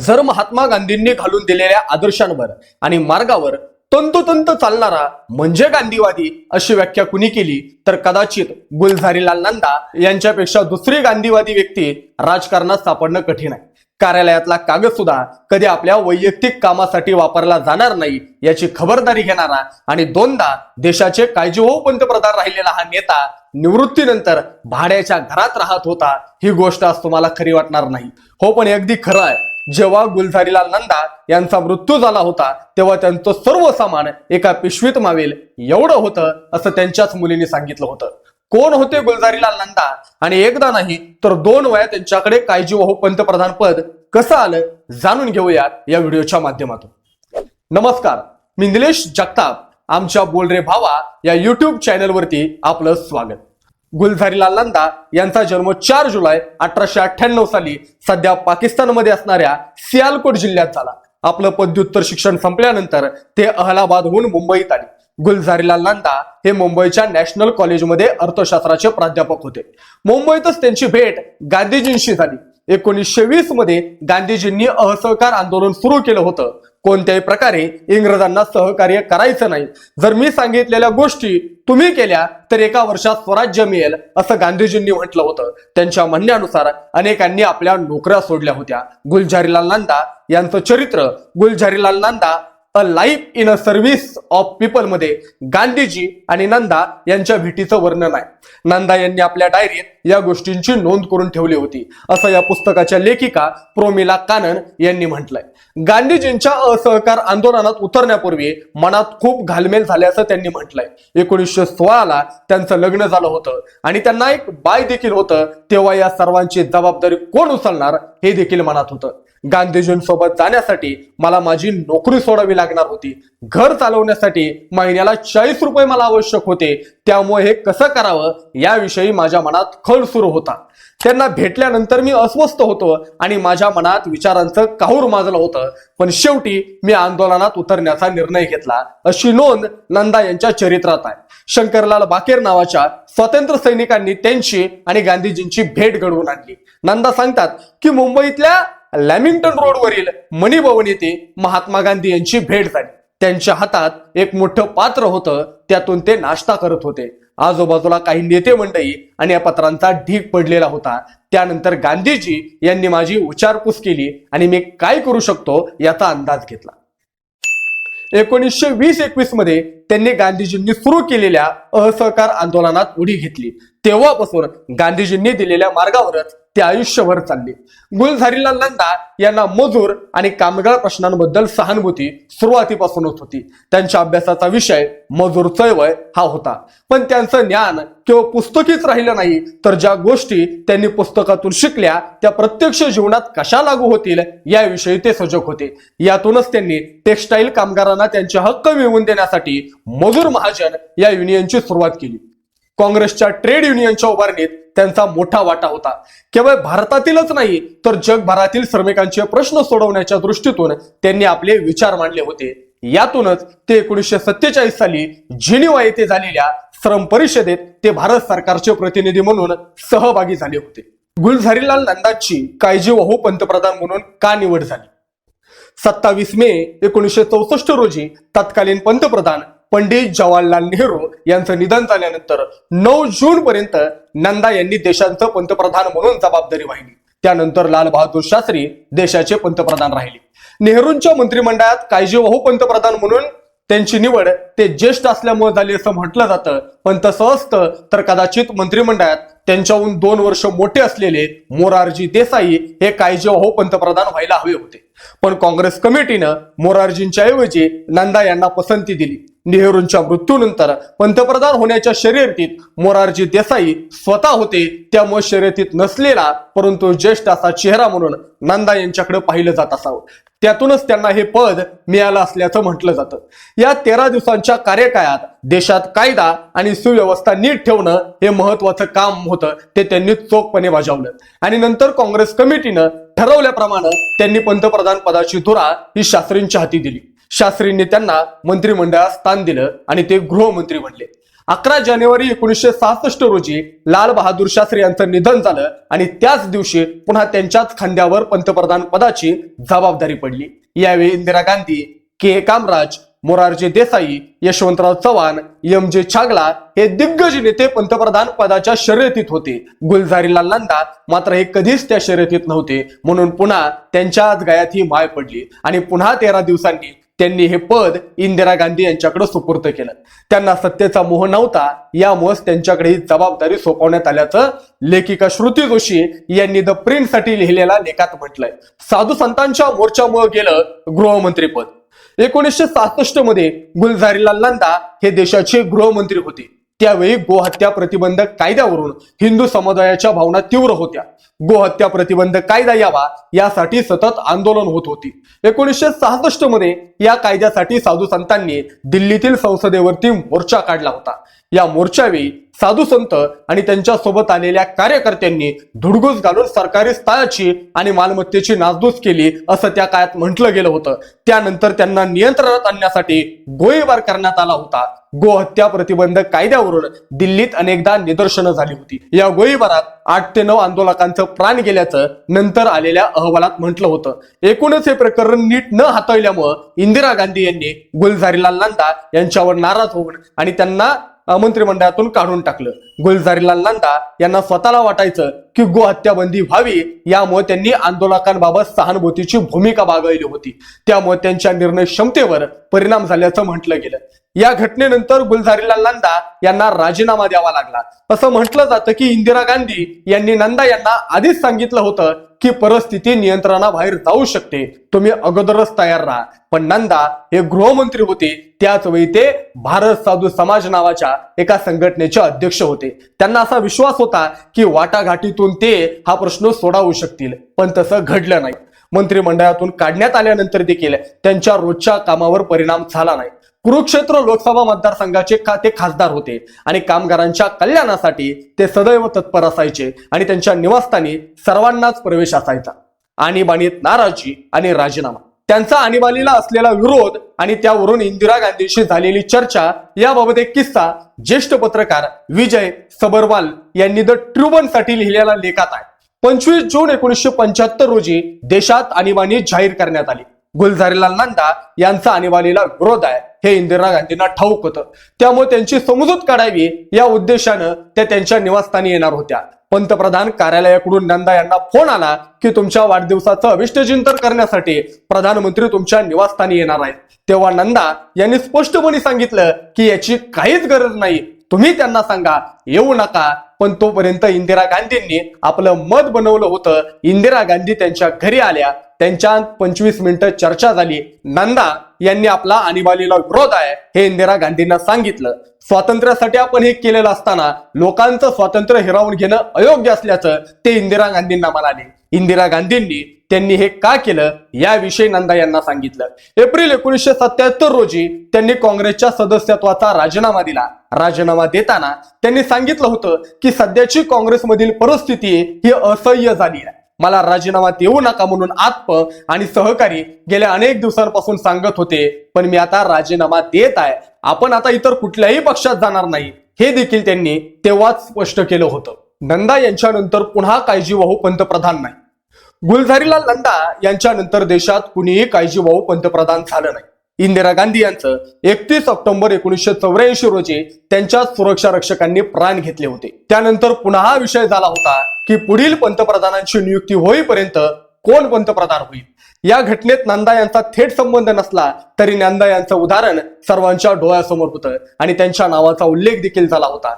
जर महात्मा गांधींनी घालून दिलेल्या आदर्शांवर आणि मार्गावर तंतोतंत चालणारा म्हणजे गांधीवादी अशी व्याख्या कुणी केली? तर कदाचित गुलझारीलाल नंदा यांच्यापेक्षा दुसरी गांधीवादी व्यक्ती राजकारणात सापडणं कठीण आहे. कार्यालयातला कागद सुद्धा कधी आपल्या वैयक्तिक कामासाठी वापरला जाणार नाही याची खबरदारी घेणारा आणि दोनदा देशाचे काळजीवाहू पंतप्रधान राहिलेला हा नेता निवृत्तीनंतर भाड्याच्या घरात राहत होता ही गोष्ट आज तुम्हाला खरी वाटणार नाही. हो पण हे अगदी खरं आहे. जेव्हा गुलझारीलाल नंदा यांचा मृत्यू झाला होता तेव्हा त्यांचं सर्व सामान एका पिशवीत मावेल. एवढं होतं असं त्यांच्याच मुलीने सांगितलं होतं. कोण होते गुलझारीलाल नंदा? आणि एकदा नाही तर दोन वेळा त्यांच्याकडे काळजीवाहू पंतप्रधान पद कसं आलं जाणून घेऊयात या व्हिडिओच्या माध्यमातून. नमस्कार मी निलेश जगताप आमच्या बोल रे भावा या युट्यूब चॅनलवरती आपलं स्वागत. गुलझारीलाल नंदा यांचा जन्म चार जुलै अठराशे अठ्ठ्याण्णव साली सध्या पाकिस्तानमध्ये असणाऱ्या सियालकोट जिल्ह्यात झाला. आपलं पदव्युत्तर शिक्षण संपल्यानंतर ते अहलाबादहून मुंबईत आले. गुलझारीलाल नंदा हे मुंबईच्या नॅशनल कॉलेजमध्ये अर्थशास्त्राचे प्राध्यापक होते. मुंबईतच त्यांची भेट गांधीजींशी झाली. एकोणीसशे वीसमध्ये गांधीजींनी असहकार आंदोलन सुरू केलं होतं. कोणत्याही प्रकारे इंग्रजांना सहकार्य करायचं नाही. जर मी सांगितलेल्या गोष्टी तुम्ही केल्या तर एका वर्षात स्वराज्य मिळेल असं गांधीजींनी म्हटलं होतं. त्यांच्या म्हणण्यानुसार अनेकांनी आपल्या नोकऱ्या सोडल्या होत्या. गुलझारीलाल नंदा यांचं चरित्र Gulzarilal Nanda a life in a service of पीपलमध्ये Gandhiji आणि नंदा यांच्या भेटीचं वर्णन आहे. नंदा यांनी आपल्या डायरीत या गोष्टींची नोंद करून ठेवली होती. असं या पुस्तकाच्या लेखिका प्रोमिला कानन यांनी म्हटलंय. गांधीजींच्या असहकार आंदोलनात उतरण्यापूर्वी मनात खूप घालमेल झाल्याचं त्यांनी म्हटलंय. एकोणीसशे सोळाला त्यांचं लग्न झालं होतं आणि त्यांना एक बाय देखील होतं. तेव्हा या सर्वांची जबाबदारी कोण उचलणार हे देखील मनात होतं. गांधीजींसोबत जाण्यासाठी मला माझी नोकरी सोडावी लागणार होती. घर चालवण्यासाठी महिन्याला चाळीस रुपये मला आवश्यक होते. त्यामुळे हे कसं करावं याविषयी माझ्या मनात खल सुरू होता. त्यांना भेटल्यानंतर मी अस्वस्थ होतो आणि माझ्या मनात विचारांचं काहूर माजलं होतं. पण शेवटी मी आंदोलनात उतरण्याचा निर्णय घेतला. अशी नोंद नंदा यांच्या चरित्रात आहे. शंकरलाल बाकेर नावाच्या स्वातंत्र्य सैनिकांनी त्यांची आणि गांधीजींची भेट घडवून आणली. नंदा सांगतात की मुंबईतल्या लॅमिंग्टन रोडवरील मणिभवन येथे महात्मा गांधी यांची भेट झाली. त्यांच्या हातात एक मोठं पात्र होतं त्यातून ते नाश्ता करत होते. आजूबाजूला काही नेते मंडळी आणि या पत्रांचा ढीक पडलेला होता. त्यानंतर गांधीजी यांनी माझी विचारपूस केली आणि मी काय करू शकतो याचा अंदाज घेतला. एकोणीसशे वीस एकवीसमध्ये त्यांनी गांधीजींनी सुरू केलेल्या असहकार आंदोलनात उडी घेतली. तेव्हापासून गांधीजींनी दिलेल्या मार्गावरच ते आयुष्यभर चालले. गुलझारीला नंदा यांना मजूर आणि कामगार प्रश्नांबद्दल सहानुभूती सुरुवातीपासूनच होती त्यांच्या अभ्यासाचा विषय मजूर चळवळ हा होता. पण त्यांचं ज्ञान केवळ पुस्तकीच राहिलं नाही तर ज्या गोष्टी त्यांनी पुस्तकातून शिकल्या त्या प्रत्यक्ष जीवनात कशा लागू होतील याविषयी ते सजग होते. यातूनच त्यांनी टेक्स्टाईल कामगारांना त्यांचे हक्क मिळवून देण्यासाठी मजूर महाजन या युनियनची सुरुवात केली. काँग्रेसच्या ट्रेड युनियनच्या उभारणीत त्यांचा मोठा वाटा होता. केवळ भारतातीलच नाही तर जगभरातील श्रमिकांचे प्रश्न सोडवण्याच्या दृष्टीतून त्यांनी आपले विचार मांडले होते. यातूनच ते एकोणीसशे सत्तेचाळीस साली जिनिवा येथे झालेल्या श्रम परिषदेत ते भारत सरकारचे प्रतिनिधी म्हणून सहभागी झाले होते. गुलझारीलाल नंदाची काळजीवाहू पंतप्रधान म्हणून का निवड झाली? सत्तावीस मे एकोणीसशे चौसष्ट रोजी तत्कालीन पंतप्रधान पंडित जवाहरलाल नेहरू यांचं निधन झाल्यानंतर नऊ जून पर्यंत नंदा यांनी देशाचं पंतप्रधान म्हणून जबाबदारी वाहिली. त्यानंतर लाल बहादूर शास्त्री देशाचे पंतप्रधान राहिले. नेहरूंच्या मंत्रिमंडळात काळजीवाहू पंतप्रधान म्हणून त्यांची निवड ते ज्येष्ठ असल्यामुळे झाली असं म्हटलं जातं. पण तसं असतं तर कदाचित मंत्रिमंडळात त्यांच्याहून दोन वर्ष मोठे असलेले मोरारजी देसाई हे काळजीवाहू पंतप्रधान व्हायला हवे होते. पण काँग्रेस कमिटीनं मोरारजींच्या ऐवजी नंदा यांना पसंती दिली. नेहरूंच्या मृत्यूनंतर पंतप्रधान होण्याच्या शर्यतीत मोरारजी देसाई स्वतः होते त्यामुळे शर्यतीत नसलेला परंतु ज्येष्ठ असा चेहरा म्हणून नंदा यांच्याकडे पाहिलं जात असावं. त्यातूनच त्यांना हे पद मिळालं असल्याचं म्हटलं जातं. या तेरा दिवसांच्या कार्यकाळात देशात कायदा आणि सुव्यवस्था नीट ठेवणं हे महत्वाचं काम होतं ते त्यांनी चोखपणे बजावलं. आणि नंतर काँग्रेस कमिटीनं ठरवल्याप्रमाणे त्यांनी पंतप्रधान पदाची धुरा ही शास्त्रींच्या हाती दिली. शास्त्रींनी त्यांना मंत्रिमंडळात स्थान दिलं आणि ते गृहमंत्री बनले. अकरा जानेवारी एकोणीसशे सहासष्ट रोजी लाल बहादूर शास्त्री यांचं निधन झालं आणि त्याच दिवशी पुन्हा त्यांच्याच खांद्यावर पंतप्रधान पदाची जबाबदारी पडली. यावेळी Indira Gandhi K. Kamaraj Morarji Desai Yashwantrao Chavan M. J. Chagla हे दिग्गज नेते पंतप्रधान पदाच्या शर्यतीत होते. गुलझारीलाल नंदा मात्र हे कधीच त्या शर्यतीत नव्हते. म्हणून पुन्हा त्यांच्याच गळ्यात ही माय पडली आणि पुन्हा तेरा दिवसांनी त्यांनी हे पद इंदिरा गांधी यांच्याकडे सुपूर्द केलं. त्यांना सत्तेचा मोह नव्हता यामुळेच त्यांच्याकडे ही जबाबदारी सोपवण्यात आल्याचं लेखिका श्रुती जोशी यांनी द प्रिंटसाठी लिहिलेल्या लेखात म्हटलंय. साधू संतांच्या मोर्चामुळे गेलं गृहमंत्रीपद एकोणीसशे सहासष्टमध्ये गुलझारीलाल नंदा हे देशाचे गृहमंत्री होते. त्यावेळी गोहत्या प्रतिबंधक कायद्यावरून हिंदू समुदायाच्या भावना तीव्र होत्या. गोहत्या प्रतिबंध कायदा यावा यासाठी सतत आंदोलन होत होती. एकोणीसशे सहासष्टमध्ये या कायद्यासाठी साधू संतांनी दिल्लीतील संसदेवरती मोर्चा काढला होता. या मोर्चावेळी साधू संत आणि त्यांच्यासोबत आलेल्या कार्यकर्त्यांनी धुडगूस घालून सरकारी स्थळाची आणि मालमत्तेची नासधूस केली असं त्या काळात म्हटलं गेलं होतं. त्यानंतर त्यांना नियंत्रणात आणण्यासाठी गोळीबार करण्यात आला होता. गोहत्या प्रतिबंध कायद्यावरून दिल्लीत अनेकदा निदर्शनं झाली होती. या गोळीबारात आठ ते नऊ आंदोलकांचं प्राण गेल्याचं नंतर आलेल्या अहवालात म्हटलं होतं. एकूणच हे प्रकरण नीट न हाताळल्यामुळं इंदिरा गांधी यांनी गुलझारीलाल नंदा यांच्यावर नाराज होऊन आणि त्यांना मंत्रिमंडळातून काढून टाकलं. गुलझारीलाल नंदा यांना स्वतःला वाटायचं की गोहत्या बंदी व्हावी यामुळे त्यांनी आंदोलकांबाबत सहानुभूतीची भूमिका बाळगली होती. त्यामुळे त्यांच्या निर्णय क्षमतेवर परिणाम झाल्याचं म्हटलं गेलं. या घटनेनंतर गुलझारीलाल नंदा यांना राजीनामा द्यावा लागला. असं म्हटलं जातं की इंदिरा गांधी यांनी नंदा यांना आधीच सांगितलं होतं की परिस्थिती नियंत्रणाबाहेर जाऊ शकते. तुम्ही अगोदरच तयार राहा. पण नंदा हे गृहमंत्री होते. त्याच वेळी ते भारत साधू समाज नावाच्या एका संघटनेचे अध्यक्ष होते. त्यांना असा विश्वास होता की वाटाघाटीतून ते हा प्रश्न सोडावू शकतील. पण तसं घडलं नाही. मंत्रिमंडळातून काढण्यात आल्यानंतर देखील त्यांच्या रोजच्या कामावर परिणाम झाला नाही. कुरुक्षेत्र लोकसभा मतदारसंघाचे का ते खासदार होते. आणि कामगारांच्या कल्याणासाठी ते सदैव तत्पर असायचे आणि त्यांच्या निवासस्थानी सर्वांनाच प्रवेश असायचा. आणीबाणीत नाराजी आणि राजीनामा. त्यांचा आणीबाणीला असलेला विरोध आणि त्यावरून इंदिरा गांधींशी झालेली चर्चा याबाबत एक किस्सा ज्येष्ठ पत्रकार विजय सबरवाल यांनी द ट्रिब्युनसाठी लिहिलेला लेखात आहे. पंचवीस जून एकोणीसशे पंच्याहत्तर रोजी देशात आणीबाणी जाहीर करण्यात आली. गुलझारीलाल नंदा यांचा आणीबाणीला विरोध आहे. हे इंदिरा गांधींना ठाऊक होतं. त्यामुळे त्यांची समजूत काढावी या उद्देशानं त्या त्यांच्या निवासस्थानी येणार होत्या. पंतप्रधान कार्यालयाकडून नंदा यांना फोन आला की तुमच्या वाढदिवसाचं अभिष्टचिंतन करण्यासाठी प्रधानमंत्री तुमच्या निवासस्थानी येणार आहेत. तेव्हा नंदा यांनी स्पष्टपणे सांगितलं की याची काहीच गरज नाही. तुम्ही त्यांना सांगा येऊ नका. पण तोपर्यंत इंदिरा गांधींनी आपलं मत बनवलं होतं. इंदिरा गांधी त्यांच्या घरी आल्या. त्यांच्या पंचवीस मिनिटं चर्चा झाली. नंदा यांनी आपला आणीबाणीला विरोध आहे हे इंदिरा गांधींना सांगितलं. स्वातंत्र्यासाठी आपण हे केलेलं असताना लोकांचं स्वातंत्र्य हिरावून घेणं अयोग्य असल्याचं ते इंदिरा गांधींना म्हणाले. इंदिरा गांधींनी त्यांनी हे का केलं? याविषयी नंदा यांना सांगितलं. एप्रिल एकोणीसशे सत्याहत्तर रोजी त्यांनी काँग्रेसच्या सदस्यत्वाचा राजीनामा दिला. राजीनामा देताना त्यांनी सांगितलं होतं की सध्याची काँग्रेसमधील परिस्थिती ही असह्य झाली आहे. मला राजीनामा देऊ नका म्हणून आत्प आणि सहकारी गेल्या अनेक दिवसांपासून सांगत होते पण मी आता राजीनामा देत आहे. आपण आता इतर कुठल्याही पक्षात जाणार नाही. हे देखील त्यांनी तेव्हाच स्पष्ट केलं होतं. नंदा यांच्यानंतर पुन्हा काळजीवाहू पंतप्रधान नाही. गुलझारीलाल नंदा यांच्यानंतर देशात कुणीही काळजीवाहू पंतप्रधान झालं नाही. इंदिरा गांधी यांचं एकतीस ऑक्टोबर एकोणीसशे चौऱ्याऐंशी रोजी त्यांच्या सुरक्षा रक्षकांनी प्राण घेतले होते. त्यानंतर पुन्हा हा विषय झाला होता की पुढील पंतप्रधानांची नियुक्ती होईपर्यंत कोण पंतप्रधान होईल? या घटनेत नंदा यांचा थेट संबंध नसला तरी नंदा यांचं उदाहरण सर्वांच्या डोळ्यासमोर होतं आणि त्यांच्या नावाचा उल्लेख देखील झाला होता.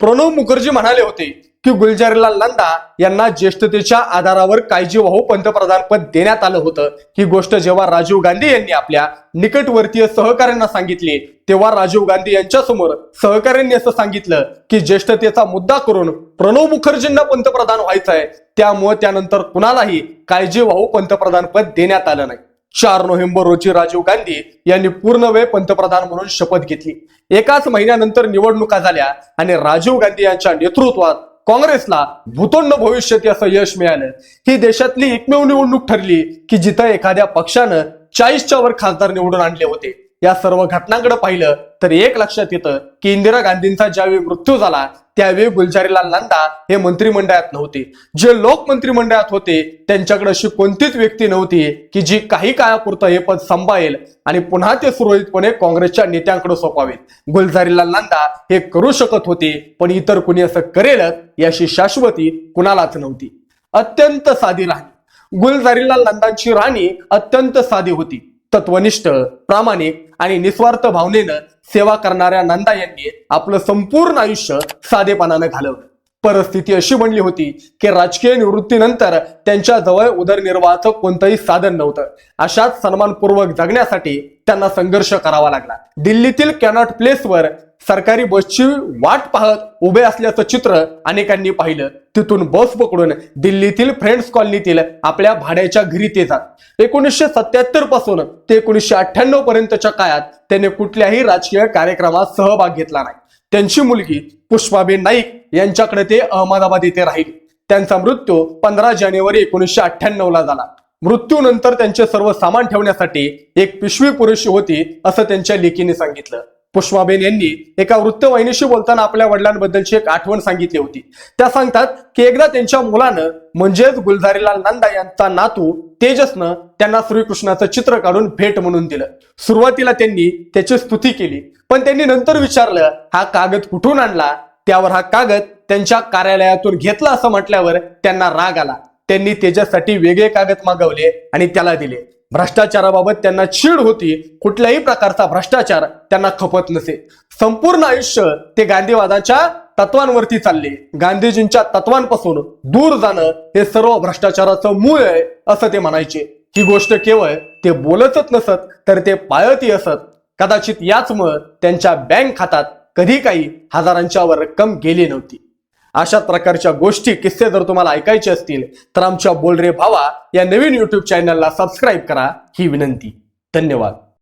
प्रणव मुखर्जी म्हणाले होते की गुलजारीलाल नंदा यांना ज्येष्ठतेच्या आधारावर काळजीवाहू पंतप्रधान पद देण्यात आलं होतं. ही गोष्ट जेव्हा राजीव गांधी यांनी आपल्या निकटवर्तीय सहकाऱ्यांना सांगितली तेव्हा राजीव गांधी यांच्या समोर सहकाऱ्यांनी असं सांगितलं की ज्येष्ठतेचा मुद्दा करून प्रणव मुखर्जींना पंतप्रधान व्हायचंय. त्यामुळे त्यानंतर कुणालाही काळजीवाहू पंतप्रधान पद देण्यात आलं नाही. चार नोव्हेंबर रोजी राजीव गांधी यांनी पूर्ण वेळ पंतप्रधान म्हणून शपथ घेतली. एकाच महिन्यानंतर निवडणुका झाल्या आणि राजीव गांधी यांच्या नेतृत्वात काँग्रेसला भूतोंड भविष्यात असं यश मिळालं. ही देशातली एकमेव निवडणूक ठरली की जिथं एखाद्या पक्षानं चाळीसच्या वर खासदार निवडून आणले होते. या सर्व घटनांकडे पाहिलं तर एक लक्षात येतं की इंदिरा गांधींचा ज्यावेळी मृत्यू झाला त्यावेळी गुलजारीलाल नंदा हे मंत्रिमंडळात नव्हते. जे लोक मंत्रिमंडळात होते त्यांच्याकडे अशी कोणतीच व्यक्ती नव्हती की जी काही काळापुरतं हे पद सांभाळेल आणि पुन्हा ते सुरळीतपणे काँग्रेसच्या नेत्यांकडे सोपावेत गुलजारीलाल नंदा हे करू शकत होते पण इतर कुणी असं करेलच याची शाश्वती कुणालाच नव्हती. अत्यंत साधी राहणी गुलजारीलाल नंदांची राणी अत्यंत साधी होती. तत्वनिष्ठ प्रामाणिक आणि निस्वार्थ भावनेनं सेवा करणाऱ्या नंदा यांनी आपलं संपूर्ण आयुष्य साधेपणानं घालवलं. परिस्थिती अशी बनली होती की राजकीय निवृत्तीनंतर त्यांच्या जवळ उदरनिर्वाहाचं कोणतंही साधन नव्हतं. अशाच सन्मानपूर्वक जगण्यासाठी त्यांना संघर्ष करावा लागला. दिल्लीतील कॅनॉट प्लेसवर सरकारी बसची वाट पाहत उभे असल्याचं चित्र अनेकांनी पाहिलं. तिथून बस पकडून दिल्लीतील फ्रेंड्स कॉलनीतील आपल्या भाड्याच्या घरी ते जात. एकोणीसशे सत्याहत्तरपासून ते एकोणीसशे अठ्ठ्याण्णव पर्यंतच्या काळात त्याने कुठल्याही राजकीय कार्यक्रमात सहभाग घेतला नाही. त्यांची मुलगी पुष्पाबेन नाईक यांच्याकडे ते अहमदाबाद येथे राहील. त्यांचा मृत्यू पंधरा जानेवारी एकोणीसशे अठ्ठ्याण्णवला झाला. मृत्यूनंतर त्यांचे सर्व सामान ठेवण्यासाठी एक पिशवी पुरेशी होती असं त्यांच्या लेकीने सांगितलं. पुष्पाबेन यांनी एका वृत्तवाहिनीशी बोलताना आपल्या वडिलांबद्दलची एक आठवण सांगितली होती. त्या सांगतात की एकदा त्यांच्या मुलानं म्हणजेच गुलझारीलाल नंदा यांचा नातू तेजसनं त्यांना श्रीकृष्णाचं चित्र काढून भेट म्हणून दिलं. सुरुवातीला त्यांनी त्याची स्तुती केली पण त्यांनी नंतर विचारलं हा कागद कुठून आणला? त्यावर हा कागद त्यांच्या कार्यालयातून घेतला असं म्हटल्यावर त्यांना राग आला. त्यांनी त्याच्यासाठी वेगळे कागद मागवले आणि त्याला दिले. भ्रष्टाचाराबाबत त्यांना चीड होती. कुठल्याही प्रकारचा भ्रष्टाचार त्यांना खपत नसे. संपूर्ण आयुष्य ते गांधीवादाच्या तत्वांवरती चालले. गांधीजींच्या तत्वांपासून दूर जाणं हे सर्व भ्रष्टाचाराचं मूळ आहे असं ते म्हणायचे. ही गोष्ट केवळ ते बोलतच नसत तर ते पाळतही असत. कदाचित याचमुळं त्यांच्या बँक खात्यात कधी काही हजारांच्या वर रक्कम गेली नव्हती. अशा प्रकारच्या गोष्टी किस्से जर तुम्हाला ऐकायचे असतील तर आमच्या बोलरे भावा या नवीन युट्यूब चॅनलला सबस्क्राईब करा. ही विनंती. धन्यवाद.